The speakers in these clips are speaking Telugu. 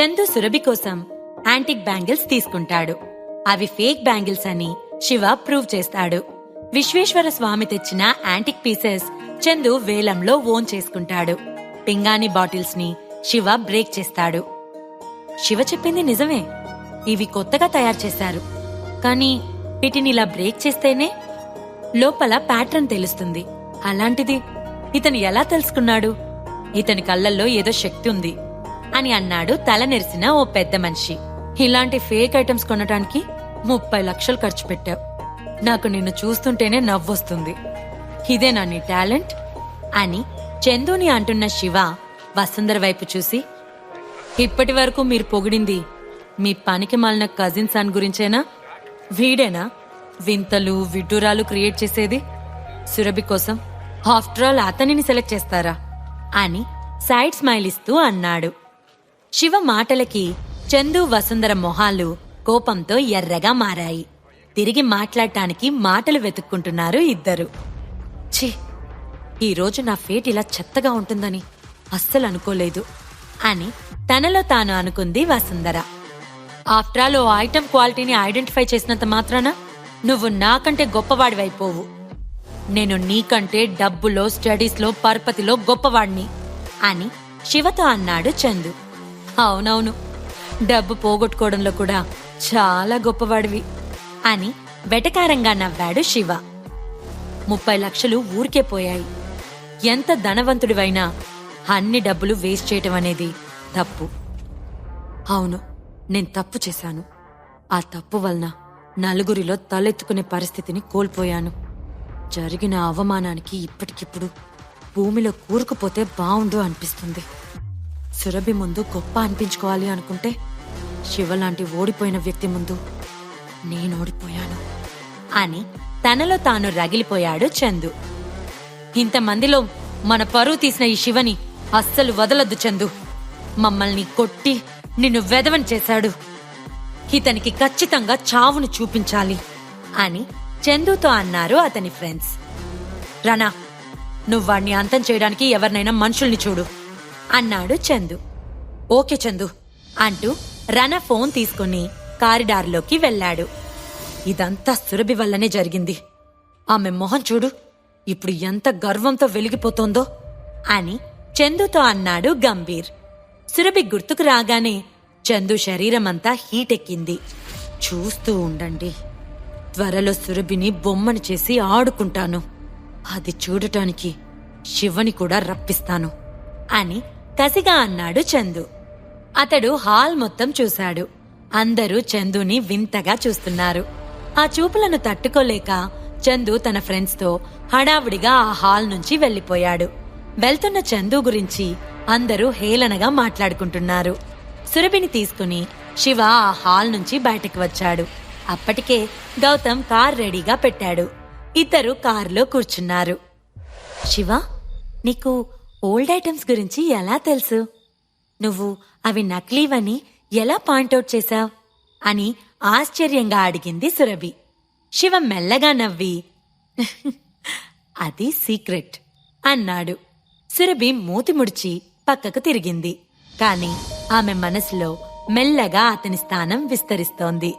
చందు సురభి కోసం యాంటిక్ బ్యాంగిల్స్ తీసుకుంటాడు. అవి ఫేక్ బ్యాంగిల్స్ అని శివ ప్రూవ్ చేస్తాడు. విశ్వేశ్వర స్వామి తెచ్చిన యాంటిక్ పీసెస్ చందు వేలంలో ఓన్ చేసుకుంటాడు. పింగాణి బాటిల్స్ని శివ బ్రేక్ చేస్తాడు. శివ చెప్పింది నిజమే. ఇవి కొత్తగా తయారు చేశారు. కానీ వీటిని ఇలా బ్రేక్ చేస్తేనే లోపల ప్యాటర్న్ తెలుస్తుంది. అలాంటిది ఇతను ఎలా తెలుసుకున్నాడు? ఇతని కళ్ళల్లో ఏదో శక్తి ఉంది. అని అన్నాడు తల నెరిసిన ఓ పెద్ద మనిషి. ఇలాంటి ఫేక్ ఐటమ్స్ కొనడానికి ముప్పై లక్షలు ఖర్చు పెట్టావు. నాకు నిన్ను చూస్తుంటేనే నవ్వొస్తుంది. ఇదేనా నీ టాలెంట్ అని చందుని అంటున్న శివ వసుంధర వైపు చూసి ఇప్పటి వరకు మీరు పొగిడింది మీ పనికి మాలిన కజిన్ సన్ గురించేనా? వీడేనా? వింతలు విడ్డూరాలు క్రియేట్ చేసేది? సురభి కోసం ఆఫ్టర్ ఆల్ అతనిని సెలెక్ట్ చేస్తారా? అని సైడ్ స్మైల్ ఇస్తూ అన్నాడు. శివ మాటలకి చందు వసుంధర మొహాలు కోపంతో ఎర్రగా మారాయి. తిరిగి మాట్లాడటానికి మాటలు వెతుక్కుంటున్నారు ఇద్దరు. ఛీ! ఈరోజు నా ఫేట్ ఇలా చెత్తగా ఉంటుందని అస్సలు అనుకోలేదు అని తనలో తాను అనుకుంది వసుంధర. ఆఫ్టర్ ఆల్ ఓ ఐటమ్ క్వాలిటీని ఐడెంటిఫై చేసినంత మాత్రాన నువ్వు నాకంటే గొప్పవాడివైపోవు. నేను నీకంటే డబ్బులో స్టడీస్లో పరపతిలో గొప్పవాడిని అని శివతో అన్నాడు చందు. అవునవును. డబ్బు పోగొట్టుకోవడంలో కూడా చాలా గొప్పవాడివి. అని వెటకారంగా నవ్వాడు శివ. ముప్పై లక్షలు ఊరికే పోయాయి. ఎంత ధనవంతుడివైనా అన్ని డబ్బులు వేస్ట్ చేయటం అనేది తప్పు. అవును నేను తప్పు చేశాను. ఆ తప్పు వలన నలుగురిలో తలెత్తుకునే పరిస్థితిని కోల్పోయాను. జరిగిన అవమానానికి ఇప్పటికిప్పుడు భూమిలో కూరుకుపోతే బావుండు అనిపిస్తుంది. సురభి ముందు గొప్ప అనిపించుకోవాలి అనుకుంటే శివలాంటి ఓడిపోయిన వ్యక్తి ముందు నేను ఓడిపోయాను. అని తనలో తాను రగిలిపోయాడు చందు. ఇంతమందిలో మన పరువు తీసిన ఈ శివని అస్సలు వదలొద్దు చందు. మమ్మల్ని కొట్టి నిన్ను వెదవని చేశాడు. ఇతనికి ఖచ్చితంగా చావును చూపించాలి అని చందుతో అన్నారు అతని ఫ్రెండ్స్. రనా నువ్వు వాణ్ణి అంతం చేయడానికి ఎవరినైనా మనుషుల్ని చూడు. అన్నాడు చందు. ఓకే చందు అంటూ రన ఫోన్ తీసుకుని కారిడార్లోకి వెళ్ళాడు. ఇదంతా సురభి వల్లనే జరిగింది. ఆమె మొహం చూడు ఇప్పుడు ఎంత గర్వంతో వెలిగిపోతోందో అని చందుతో అన్నాడు గంభీర్. సురభి గుర్తుకు రాగానే చందు శరీరమంతా హీట్ ఎక్కింది చూస్తూ ఉండండి త్వరలో సురభిని బొమ్మను చేసి ఆడుకుంటాను. అది చూడటానికి శివని కూడా రప్పిస్తాను అని కసిగా అన్నాడు చందు. అతడు హాల్ మొత్తం చూశాడు. అందరూ చందుని వింతగా చూస్తున్నారు. ఆ చూపులను తట్టుకోలేక చందు తన ఫ్రెండ్స్తో హడావుడిగా ఆ హాల్ నుంచి వెళ్ళిపోయాడు వెళ్తున్న చందు గురించి అందరూ హేళనగా మాట్లాడుకుంటున్నారు. సురభిని తీసుకుని శివ ఆ హాల్ నుంచి బయటకు వచ్చాడు. అప్పటికే గౌతమ్ కార్ రెడీగా పెట్టాడు. ఇద్దరు కారులో కూర్చున్నారు. శివ నీకు ఓల్డ్ ఐటమ్స్ గురించి ఎలా తెలుసు? నువ్వు అవి నకిలీవని ఎలా పాయింట్అవుట్ చేశావ్? అని ఆశ్చర్యంగా అడిగింది సురభి. శివ మెల్లగా నవ్వి అది సీక్రెట్ అన్నాడు. సురభి మూతి ముడిచి పక్కకు తిరిగింది. కాని ఆమె మనసులో మెల్లగా అతని స్థానం విస్తరిస్తోంది.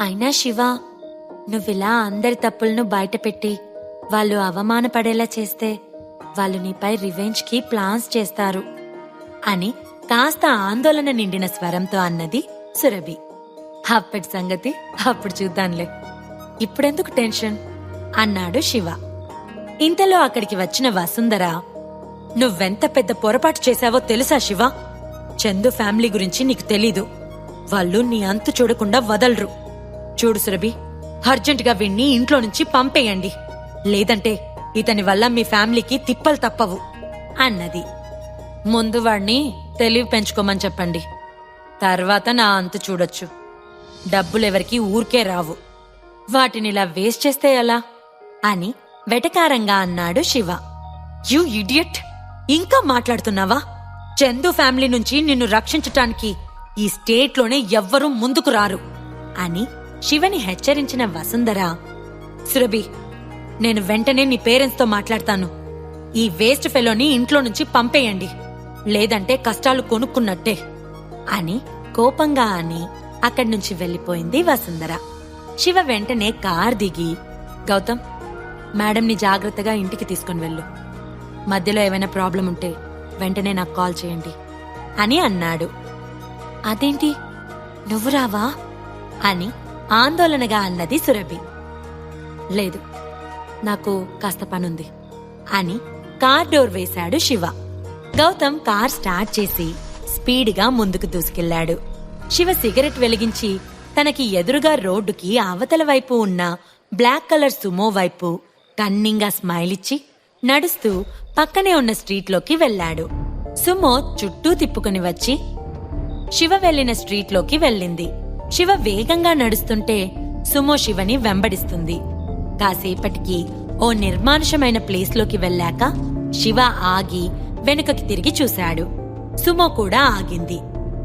అయినా శివ నువ్విలా అందరి తప్పులను బయటపెట్టి వాళ్ళు అవమానపడేలా చేస్తే వాళ్ళు నీపై రివెంజ్కి ప్లాన్స్ చేస్తారు అని కాస్త ఆందోళన నిండిన స్వరంతో అన్నది సురభి. అప్పటి సంగతి అప్పుడు చూద్దాంలే. ఇప్పుడెందుకు టెన్షన్? అన్నాడు శివ. ఇంతలో అక్కడికి వచ్చిన వసుంధర నువ్వెంత పెద్ద పొరపాటు చేశావో తెలుసా శివ? చందు ఫ్యామిలీ గురించి నీకు తెలీదు. వాళ్ళు నీ అంతు చూడకుండా వదలరు. చూడు సురభి అర్జెంటుగా వీణ్ణి ఇంట్లో నుంచి పంపేయండి. లేదంటే ఇతని వల్ల మీ ఫ్యామిలీకి తిప్పలు తప్పవు అన్నది. ముందు వాణ్ణి తెలివి పెంచుకోమని చెప్పండి. తర్వాత నా అంతు చూడొచ్చు. డబ్బులెవరికి ఊరికే రావు. వాటినిలా వేస్ట్ చేస్తే ఎలా? అని వెటకారంగా అన్నాడు శివ. You idiot! ఇంకా మాట్లాడుతున్నావా? చందు ఫ్యామిలీ నుంచి నిన్ను రక్షించటానికి ఈ స్టేట్లోనే ఎవ్వరూ ముందుకు రారు అని శివని హెచ్చరించిన వసుంధర సురభి నేను వెంటనే నీ పేరెంట్స్తో మాట్లాడతాను. ఈ వేస్ట్ ఫెలోని ఇంట్లో నుంచి పంపేయండి. లేదంటే కష్టాలు కొనుక్కున్నట్టే. అని కోపంగా అని అక్కడి నుంచి వెళ్ళిపోయింది వసుంధర. శివ వెంటనే కార్ దిగి గౌతమ్ మేడంని జాగ్రత్తగా ఇంటికి తీసుకుని వెళ్ళు. మధ్యలో ఏమైనా ప్రాబ్లం ఉంటే వెంటనే నాకు కాల్ చేయండి. అని అన్నాడు. అదేంటి? నువ్వు రావా? అని ఆందోళనగా అన్నది సురభి. లేదు నాకు కాస్త పనుంది. అని కార్ డోర్ వేశాడు శివ. గౌతమ్ కార్ స్టార్ట్ చేసి స్పీడ్గా ముందుకు దూసుకెళ్ళాడు శివ సిగరెట్ వెలిగించి తనకి ఎదురుగా రోడ్డుకి అవతల వైపు ఉన్న బ్లాక్ కలర్ సుమో వైపు కన్నింగా స్మైల్ ఇచ్చి నడుస్తూ పక్కనే ఉన్న స్ట్రీట్లోకి వెళ్ళాడు. సుమో చుట్టూ తిప్పుకుని వచ్చి శివ వెళ్ళిన స్ట్రీట్లోకి వెళ్ళింది. శివ వేగంగా నడుస్తుంటే సుమో శివని వెంబడిస్తుంది. కాసేపటికి ఓ నిర్మానుషమైన ప్లేస్లోకి వెళ్ళాక శివ ఆగి వెనుకకి తిరిగి చూశాడు. సుమో కూడా ఆగింది.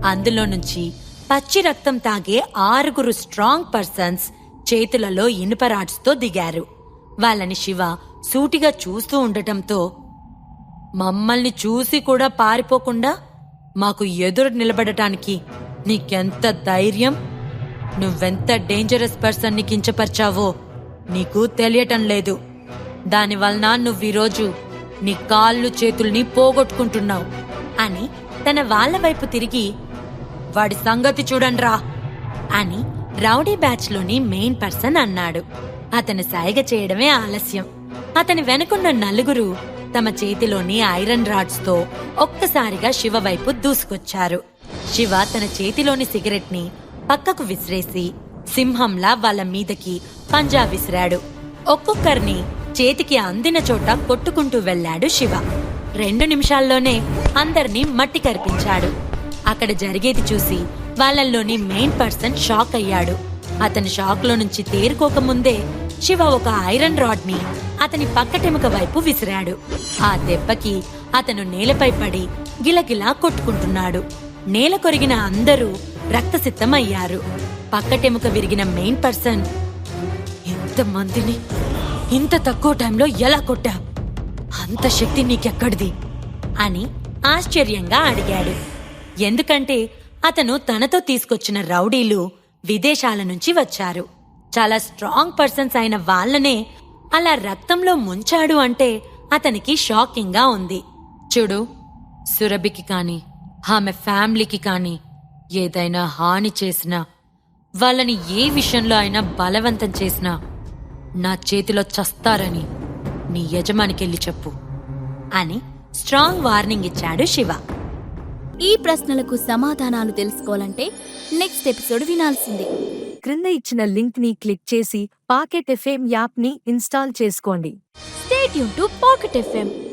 అందులో నుంచి పచ్చి రక్తం తాగే ఆరుగురు స్ట్రాంగ్ పర్సన్స్ చేతులలో ఇనుప రాడ్స్తో దిగారు. వాళ్ళని శివ సూటిగా చూస్తూ ఉండటంతో మమ్మల్ని చూసి కూడా పారిపోకుండా మాకు ఎదురు నిలబడటానికి నీకెంత ధైర్యం? నువ్వెంత డేంజరస్ పర్సన్ని కించపరిచావో నీకు తెలియటం లేదు. దానివలన నువ్వీరోజు నీ కాళ్ళు చేతుల్ని పోగొట్టుకుంటున్నావు. అని తన వాళ్ళ వైపు తిరిగి వాడి సంగతి చూడండ్రా అని రౌడీ బ్యాచ్లోని మెయిన్ పర్సన్ అన్నాడు. అతను సాయిగ చేయడమే ఆలస్యం. అతని వెనుకున్న నలుగురు తమ చేతిలోని ఐరన్ రాడ్స్తో ఒక్కసారిగా శివ వైపు దూసుకొచ్చారు. శివ తన చేతిలోని సిగరెట్ని పక్కకు విసిరేసి సింహంలా వాళ్ళ మీదకి పంజా విసిరాడు. ఒక్కొక్కరిని చేతికి అందిన చోట కొట్టుకుంటూ వెళ్ళాడు శివ. రెండు నిమిషాల్లోనే అందర్నీ మట్టి కరిపించాడు అక్కడ జరిగేది చూసి వాళ్ళల్లోని మెయిన్ పర్సన్ షాక్ అయ్యాడు. అతని షాక్లో నుంచి తేరుకోకముందే శివ ఒక ఐరన్ రాడ్ని అతని పక్కటెముక వైపు విసిరాడు. ఆ దెబ్బకి అతను నేలపై పడి గిలగిలా కొట్టుకుంటున్నాడు. నేల కొరిగిన అందరూ రక్తసిద్ధమయ్యారు. పక్కటెముక విరిగిన మెయిన్ పర్సన్ ఇంత మందిని ఇంత తక్కువ టైంలో ఎలా కొట్టా? అంత శక్తి నీకెక్కడిది? అని ఆశ్చర్యంగా అడిగాడు. ఎందుకంటే అతను తనతో తీసుకొచ్చిన రౌడీలు విదేశాల నుంచి వచ్చారు. చాలా స్ట్రాంగ్ పర్సన్స్ అయిన వాళ్ళనే అలా రక్తంలో ముంచాడు అంటే అతనికి షాకింగ్గా ఉంది. చూడు సురభికి కాని ఆమె ఫ్యామిలీకి కాని ఏదైనా హాని చేసినా వాళ్ళని ఏ విషయంలో అయినా బలవంతం చేసినా నా చేతిలో చస్తారని నీ యజమానికెళ్ళి చెప్పు. అని స్ట్రాంగ్ వార్నింగ్ ఇచ్చాడు శివ. ఈ ప్రశ్నలకు సమాధానాలు తెలుసుకోవాలంటే నెక్స్ట్ ఎపిసోడ్ వినాల్సిందే. క్రింద ఇచ్చిన లింక్ని క్లిక్ చేసి పాకెట్ ఎఫ్ఎం యాప్ని ఇన్స్టాల్ చేసుకోండి. స్టేట్ యూన్ టు పాకెట్ ఎఫ్ఎం.